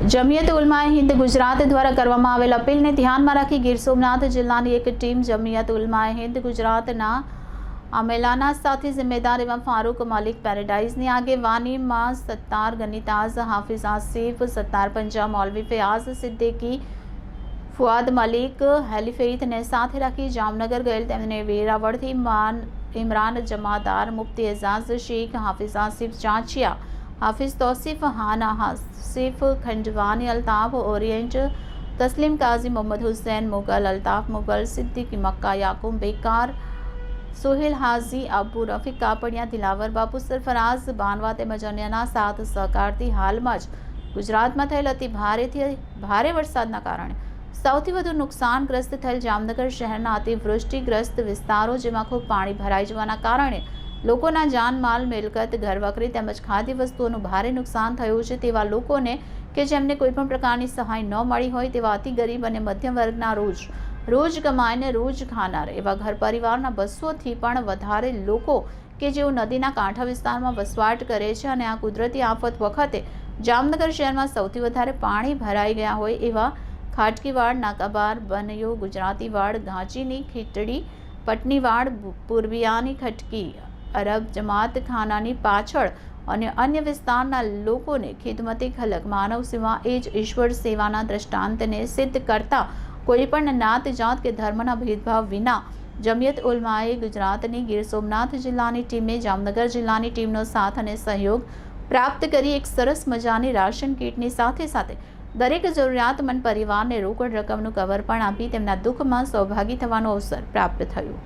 જમિયત ઉલમા હિન્દ ગુજરાત દ્વારા કરવામાં આવેલ અપીલને ધ્યાનમાં રાખી ગીર સોમનાથ જિલ્લાની એક ટીમ જમિયત ઉલમાએ હિન્દ ગુજરાતના અમેલાના સાથે જિમ્મેદાર એવા ફારૂક મલિક પેરેડાઇઝની આગેવાનીમાં સત્તાર ગનીતાઝ, હાફિઝ આસિફ, સત્તાર પંજા મૌલવી ફયાઝ સિદ્દીકી, ફુઆદ મલિક હેલિફેઇથને સાથે રાખી જામનગર ગયેલ તેમને વેરાવળથી માન ઇમરાન જમાદાર મુફ્તી એઝાઝ, શેખ હાફિઝ આસિફ ચાંચિયા હાફિઝ તોસીફ હાના હાસિફ ખંડવાની અલ્તાફ ઓરિયન્ટ તસ્લીમ કાઝી મોહમ્મદ હુસૈન મુગલ અલ્તાફ મુગલ સિદ્દીકી મક્કા યાકુમ બેકાર સોહેલ હાઝી અબુ રફીક કાપડિયા દિલાવર બાપુ સરફરાઝ બાનવા તેમજ અન્યના સાથ સહકારથી હાલમાં જ ગુજરાતમાં થયેલ અતિ ભારેથી ભારે વરસાદના કારણે સૌથી વધુ નુકસાનગ્રસ્ત થયેલ જામનગર શહેરના અતિવૃષ્ટિગ્રસ્ત વિસ્તારો જેમાં ખૂબ પાણી ભરાઈ જવાના કારણે લોકોના જાનમાલ મિલકત ઘરવકરી તેમજ ખાદ્ય વસ્તુઓનું ભારે નુકસાન થયું છે તેવા લોકોને કે જેમને કોઈપણ પ્રકારની સહાય ન મળી હોય તેવા અતિ ગરીબ અને મધ્યમ વર્ગના રોજ રોજ કમાઈને રોજ ખાનાર એવા ઘર પરિવારના બસોથી પણ વધારે લોકો કે જેઓ નદીના કાંઠા વિસ્તારમાં વસવાટ કરે છે અને આ કુદરતી આફત વખતે જામનગર શહેરમાં સૌથી વધારે પાણી ભરાઈ ગયા હોય એવા ખાટકીવાડ, નાકાબાર, બનયો, ગુજરાતીવાડ, ઘાંચીની ખીટડી પટનીવાડ પૂર્વિયાની ખટકી અરબ જમાત ખાનાની પાછળ અને અન્ય વિસ્તારના લોકોને ખિદમતી ખલક. માનવ સેવા એ જ ઈશ્વર સેવાના દ્રષ્ટાંતને સિદ્ધ કરતા કોઈપણ નાત જાત કે ધર્મના ભેદભાવ વિના જમિયત ઉલમાએ ગુજરાતની ગીર સોમનાથ જિલ્લાની ટીમે જામનગર જિલ્લાની ટીમનો સાથ અને સહયોગ પ્રાપ્ત કરી એક સરસ મજાની રાશન કીટની સાથે સાથે દરેક જરૂરિયાતમંદ પરિવારને રોકડ રકમનું કવર પણ આપી તેમના દુઃખમાં સૌભાગી થવાનો અવસર પ્રાપ્ત થયો.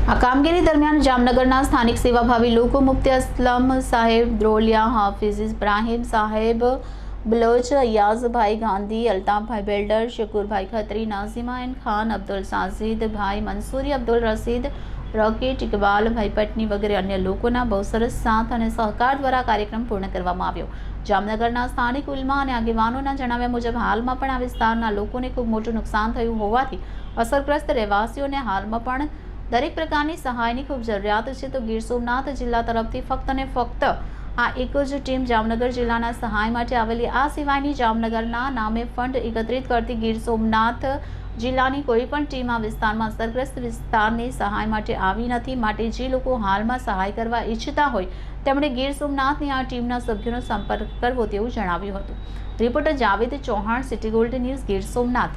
આ કામગીરી દરમિયાન જામનગરના સ્થાનિક સેવાભાવી લોકો મુફ્તી અસલમ સાહેબ દ્રોલિયા હાફિઝ ઇબ્રાહીમ સાહેબ, બલોચ અયાઝભાઈ ગાંધી, અલ્તાફભાઈ બિલ્ડર, શકુરભાઈ ખત્રી, નાઝિમા એન ખાન, અબ્દુલ સાઝિદ ભાઈ મંસૂરી અબ્દુલ રસીદ રોકેટ ઇકબાલભાઈ પટની વગેરે અન્ય લોકોના બહુ સરસ સાથ અને સહકાર દ્વારા કાર્યક્રમ પૂર્ણ કરવામાં આવ્યો. જામનગરના સ્થાનિક ઉલમા અને આગેવાનોના જણાવ્યા મુજબ, હાલમાં પણ આ વિસ્તારના લોકોને ખૂબ મોટું નુકસાન થયું હોવાથી અસરગ્રસ્ત રહેવાસીઓને હાલમાં પણ દરેક પ્રકારની સહાયની ખૂબ જરૂરિયાત છે. તો ગીર સોમનાથ જિલ્લા તરફથી ફક્ત ને ફક્ત આ એક જ ટીમ જામનગર જિલ્લાના સહાય માટે આવેલી. આ સિવાયની જામનગરના નામે ફંડ એકત્રિત કરતી ગીર સોમનાથ જિલ્લાની કોઈ પણ ટીમ આ વિસ્તારમાં અસરગ્રસ્ત વિસ્તારની સહાય માટે આવી નથી. માટે જે લોકો હાલમાં સહાય કરવા ઈચ્છતા હોય, તેમણે ગીર સોમનાથની આ ટીમના સભ્યોનો સંપર્ક કરવો તેવું જણાવ્યું હતું. Reporter Javed Chauhan, city gold news, Gir Somnath.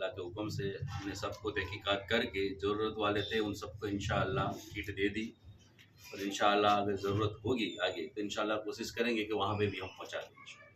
اللہ کے حکم سے ہم نے سب کو تحقیقات کر کے ضرورت والے تھے، ان سب کو انشاءاللہ کٹ دے دی۔ اور انشاءاللہ اگر ضرورت ہوگی آگے تو انشاءاللہ کوشش کریں گے کہ وہاں پہ بھی ہم پہنچا دیں۔